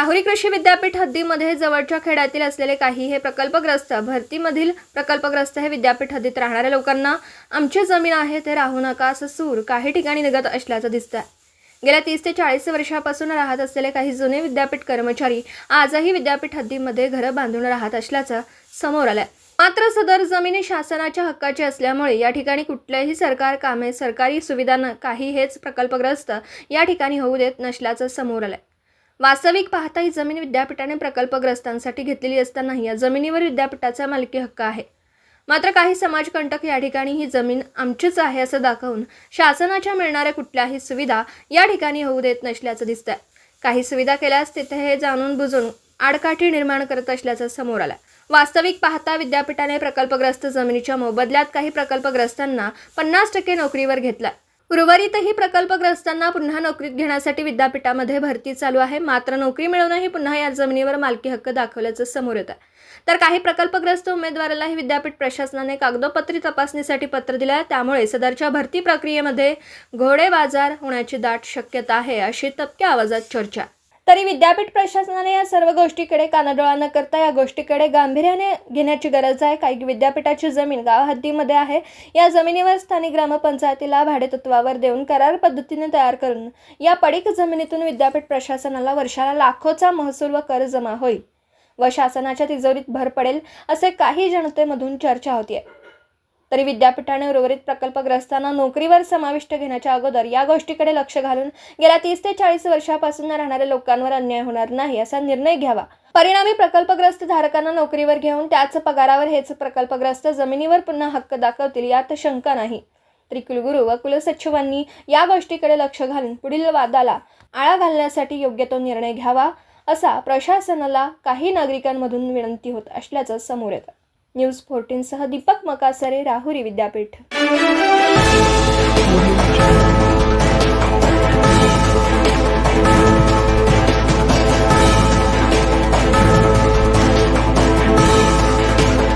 राहुरी कृषी विद्यापीठ हद्दीमध्ये जवळच्या खेड्यातील असलेले काही हे प्रकल्पग्रस्त भरतीमधील प्रकल्पग्रस्त हे विद्यापीठ हद्दीत राहणाऱ्या लोकांना आमची जमीन आहे ते राहू नका असं सूर काही ठिकाणी निघत असल्याचं दिसतंय. गेल्या तीस ते चाळीस वर्षापासून राहत असलेले काही जुने विद्यापीठ कर्मचारी आजही विद्यापीठ हद्दीमध्ये घरं बांधून राहत असल्याचं समोर आलंय. मात्र सदर जमिनी शासनाच्या हक्काची असल्यामुळे या ठिकाणी कुठल्याही सरकार कामे सरकारी सुविधा काही हेच प्रकल्पग्रस्त या ठिकाणी होऊ देत नसल्याचं समोर आलंय. वास्तविक पाहता ही जमीन विद्यापीठाने प्रकल्पग्रस्तांसाठी घेतलेली असतानाही या जमिनीवर विद्यापीठाचा मालकी हक्क आहे. मात्र काही समाजकंटक या ठिकाणी ही जमीन आमचीच आहे असं दाखवून शासनाच्या मिळणाऱ्या कुठल्याही सुविधा या ठिकाणी होऊ देत नसल्याचं दिसतंय. काही सुविधा केल्यास तिथे हे जाणून बुजून आडकाठी निर्माण करत असल्याचं समोर आलं वास्तविक पाहता विद्यापीठाने प्रकल्पग्रस्त जमिनीच्या मोबदल्यात काही प्रकल्पग्रस्तांना पन्नास टक्के नोकरीवर घेतला उर्वरितही प्रकल्पग्रस्तांना पुन्हा नोकरीत घेण्यासाठी विद्यापीठामध्ये भरती चालू आहे. मात्र नोकरी मिळवणंही पुन्हा या जमिनीवर मालकी हक्क दाखवल्याचं समोर येत आहे. तर काही प्रकल्पग्रस्त उमेदवारालाही विद्यापीठ प्रशासनाने कागदोपत्री तपासणीसाठी पत्र दिलं आहे. त्यामुळे सदरच्या भरती प्रक्रियेमध्ये घोडेबाजार होण्याची दाट शक्यता आहे अशी तपक्या आवाजात चर्चा तरी विद्यापीठ प्रशासनाने या सर्व गोष्टीकडे कानाडोळा न करता या गोष्टीकडे गांभीर्याने घेण्याची गरज आहे. काही विद्यापीठाची जमीन गाव हद्दीमध्ये आहे. या जमिनीवर स्थानिक ग्रामपंचायतीला भाडेतत्वावर देऊन करार पद्धतीने तयार करून या पडीक जमिनीतून विद्यापीठ प्रशासनाला वर्षाला लाखोचा महसूल व कर जमा होईल. व शासनाच्या तिजोरीत भर पडेल असे काही जनतेमधून चर्चा होतीये. तरी विद्यापीठाने उर्वरित प्रकल्पग्रस्तांना नोकरीवर समाविष्ट घेण्याच्या अगोदर या गोष्टीकडे लक्ष घालून गेल्या तीस ते चाळीस वर्षापासून राहणाऱ्या लोकांवर अन्याय होणार नाही असा निर्णय घ्यावा. परिणामी प्रकल्पग्रस्त धारकांना नोकरीवर घेऊन त्याच पगारावर हेच प्रकल्पग्रस्त जमिनीवर पुन्हा हक्क दाखवतील यात शंका नाही. तरी कुलगुरू व कुलसचिवांनी या गोष्टीकडे लक्ष घालून पुढील वादाला आळा घालण्यासाठी योग्य तो निर्णय घ्यावा असा प्रशासनाला काही नागरिकांमधून विनंती होत असल्याचं समोर येतं. न्यूज फोर्टीनसह दीपक मकासरे राहुरी विद्यापीठ.